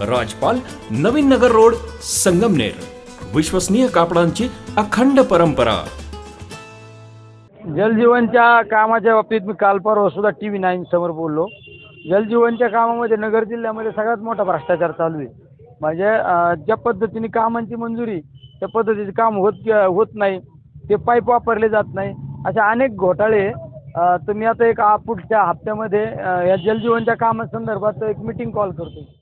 राजपाल Navin Nagar road Sangamner. विश्वसनीय कापडांची अखंड परंपरा. जलजीवनच्या कामाच्या बाबतीत मी काल परवा सुद्धा टी व्ही नाईन समोर बोललो. जलजीवनच्या कामामध्ये नगर जिल्ह्यामध्ये सगळ्यात मोठा भ्रष्टाचार चालू आहे. म्हणजे अं, ज्या पद्धतीने कामांची मंजुरी त्या पद्धतीचे काम होत होत नाही ते पाईप वापरले जात नाही असे अनेक घोटाळे अं, आता एक आ- पुढच्या हप्त्यामध्ये अं, या जलजीवनच्या कामासंदर्भात एक मिटिंग कॉल करतो